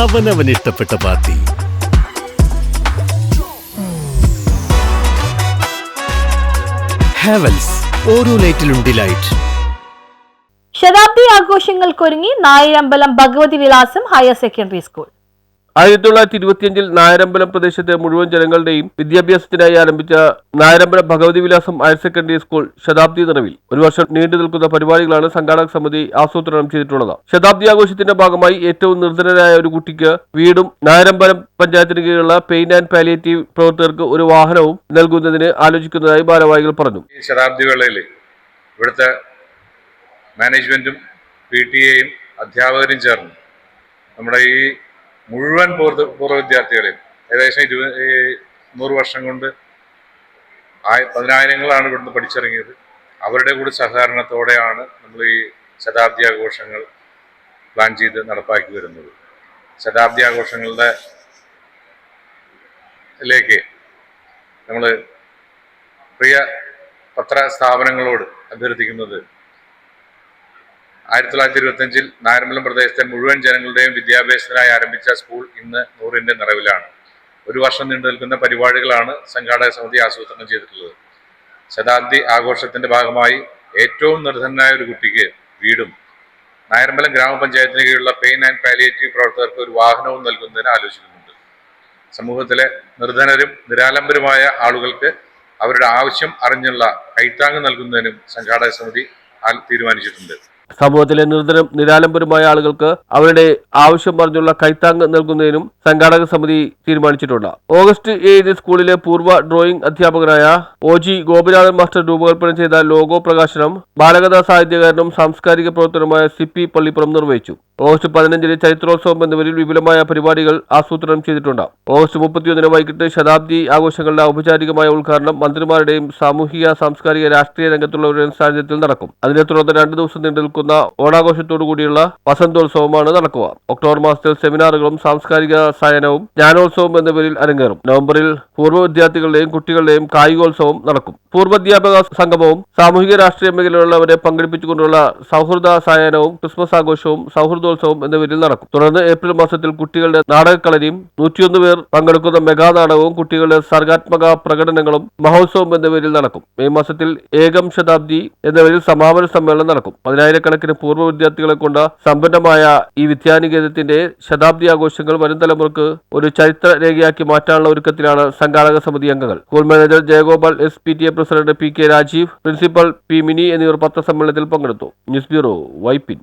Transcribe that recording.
അവനവൻ ഇഷ്ടപ്പെട്ട പാർട്ടി. ഹാവൽസ് ഓരോ ലൈറ്റിലും ഡിലൈറ്റ് ശതാബ്ദി ആഘോഷങ്ങൾക്കൊരുങ്ങി നായരമ്പലം ഭഗവതി വിലാസം ഹയർ സെക്കൻഡറി സ്കൂൾ. ആയിരത്തി തൊള്ളായിരത്തി ഇരുപത്തിയഞ്ചിൽ നായരമ്പലം പ്രദേശത്തെ മുഴുവൻ ജനങ്ങളുടെയും വിദ്യാഭ്യാസത്തിനായി ആരംഭിച്ച നായരമ്പലം ഭഗവതി വിലാസം ഹയർ സെക്കൻഡറി സ്കൂൾ ശതാബ്ദി നിറവിൽ ഒരു വർഷം നീണ്ടു നിൽക്കുന്ന പരിപാടികളാണ് സംഘാടക സമിതി ആസൂത്രണം ചെയ്തിട്ടുള്ളത്. ശതാബ്ദി ആഘോഷത്തിന്റെ ഭാഗമായി ഏറ്റവും നിർധനരായ ഒരു കുട്ടിക്ക് വീടും നായരമ്പലം പഞ്ചായത്തിന് കീഴിലുള്ള പെയിൻ ആൻഡ് പാലിയേറ്റീവ് പ്രവർത്തകർക്ക് ഒരു വാഹനവും നൽകുന്നതിന് ആലോചിക്കുന്നതായി ഭാരവാഹികൾ പറഞ്ഞു. ശതാബ്ദി വേളയിൽ ഇവിടുത്തെ മാനേജ്മെന്റും പി ടി എയും അധ്യാപകരും ചേർന്ന് നമ്മുടെ ഈ മുഴുവൻ പൂർവ പൂർവ വിദ്യാർത്ഥികളെയും ഏകദേശം ഇരുപത് നൂറ് വർഷം കൊണ്ട് ആയ പതിനായിരങ്ങളാണ് ഇവിടുന്ന് പഠിച്ചിറങ്ങിയത്. അവരുടെ കൂടി സഹകരണത്തോടെയാണ് നമ്മൾ ഈ ശതാബ്ദി ആഘോഷങ്ങൾ പ്ലാൻ ചെയ്ത് നടപ്പാക്കി വരുന്നത്. ശതാബ്ദി ആഘോഷങ്ങളുടെ ലേക്ക് നമ്മൾ പ്രിയ പത്ര സ്ഥാപനങ്ങളോട് അഭ്യർത്ഥിക്കുന്നത് ആയിരത്തി തൊള്ളായിരത്തി ഇരുപത്തഞ്ചിൽ നാരമ്പലം പ്രദേശത്തെ മുഴുവൻ ജനങ്ങളുടെയും വിദ്യാഭ്യാസത്തിനായി ആരംഭിച്ച സ്കൂൾ ഇന്ന് നൂറിന്റെ നിറവിലാണ്. ഒരു വർഷം നീണ്ടു നിൽക്കുന്ന പരിപാടികളാണ് സംഘാടക സമിതി ആസൂത്രണം ചെയ്തിട്ടുള്ളത്. ശതാബ്ദി ആഘോഷത്തിന്റെ ഭാഗമായി ഏറ്റവും നിർധനനായ ഒരു കുട്ടിക്ക് വീടും നായർമ്പലം ഗ്രാമപഞ്ചായത്തിന് കീഴിലുള്ള പെയിൻ ആൻഡ് പാലിയേറ്റീവ് പ്രവർത്തകർക്ക് ഒരു വാഹനവും നൽകുന്നതിന് ആലോചിക്കുന്നുണ്ട്. സമൂഹത്തിലെ നിർധനരും നിരാലംബരുമായ ആളുകൾക്ക് അവരുടെ ആവശ്യം അറിഞ്ഞുള്ള കൈത്താങ് നൽകുന്നതിനും സംഘാടക സമിതി തീരുമാനിച്ചിട്ടുണ്ട്. സമൂഹത്തിലെ നിർദ്ധനം നിരാലംബരുമായ ആളുകൾക്ക് അവരുടെ ആവശ്യം പറഞ്ഞുള്ള കൈത്താങ് നൽകുന്നതിനും സംഘാടക സമിതി തീരുമാനിച്ചിട്ടുണ്ട്. ഓഗസ്റ്റ് ഏഴിന് സ്കൂളിലെ പൂർവ ഡ്രോയിംഗ് അധ്യാപകനായ ഒ ജി ഗോപിനാഥൻ മാസ്റ്റർ രൂപകൽപ്പന ചെയ്ത ലോഗോ പ്രകാശനം ബാലകഥാ സാഹിത്യകാരനും സാംസ്കാരിക പ്രവർത്തനമായ സി പി പള്ളിപ്പുറം നിർവഹിച്ചു. ഓഗസ്റ്റ് പതിനഞ്ചിന് ചരിത്രോത്സവം എന്നിവരിൽ വിപുലമായ പരിപാടികൾ ആസൂത്രണം ചെയ്തിട്ടുണ്ട്. ഓഗസ്റ്റ് മുപ്പത്തിയൊന്നിന് വൈകിട്ട് ശതാബ്ദി ആഘോഷങ്ങളുടെ ഔപചാരികമായ ഉദ്ഘാടനം മന്ത്രിമാരുടെയും സാമൂഹിക സാംസ്കാരിക രാഷ്ട്രീയ രംഗത്തുള്ളവരുടെ സാന്നിധ്യത്തിൽ നടക്കും. അതിനെ തുടർന്ന് രണ്ടു ദിവസം നീണ്ടു നിൽക്കുന്ന ഓണാഘോഷത്തോടു കൂടിയുള്ള വസന്തോത്സവമാണ് നടക്കുക. ഒക്ടോബർ മാസത്തിൽ സെമിനാറുകളും സാംസ്കാരിക സയനവും ജ്ഞാനോത്സവം പേരിൽ അരങ്ങേറും. നവംബറിൽ പൂർവ വിദ്യാർത്ഥികളുടെയും കുട്ടികളുടെയും കായികോത്സവം നടക്കും. പൂർവ സംഗമവും സാമൂഹിക രാഷ്ട്രീയ മേഖലയിലുള്ളവരെ പങ്കെടുപ്പിച്ചുകൊണ്ടുള്ള സൗഹൃദ സായാഹ്നവും ക്രിസ്മസ് ആഘോഷവും സൗഹൃദോത്സവം എന്നിവരിൽ നടക്കും. തുടർന്ന് ഏപ്രിൽ മാസത്തിൽ കുട്ടികളുടെ നാടകക്കളരിയും നൂറ്റിയൊന്ന് പേർ പങ്കെടുക്കുന്ന മെഗാ നാടകവും കുട്ടികളുടെ സർഗാത്മക പ്രകടനങ്ങളും മഹോത്സവം എന്നിവരിൽ നടക്കും. മെയ് മാസത്തിൽ ഏകം ശതാബ്ദി എന്നിവരിൽ സമാപന സമ്മേളനം നടക്കും. പതിനായിരക്കണക്കിന് പൂർവ വിദ്യാർത്ഥികളെ കൊണ്ട് സമ്പന്നമായ ഈ വിദ്യാനികേതത്തിന്റെ ശതാബ്ദി ആഘോഷങ്ങൾ വരും തലമുറയ്ക്ക് ഒരു ചരിത്ര രേഖയാക്കി മാറ്റാനുള്ള ഒരുക്കത്തിലാണ് സംഘാടക സമിതി അംഗങ്ങൾ. School manager Jayagopal S P T A president P K Rajeev principal P Mini എന്നിവർ പത്രസമ്മേളനത്തിൽ പങ്കെടുത്തു. News bureau Vypin.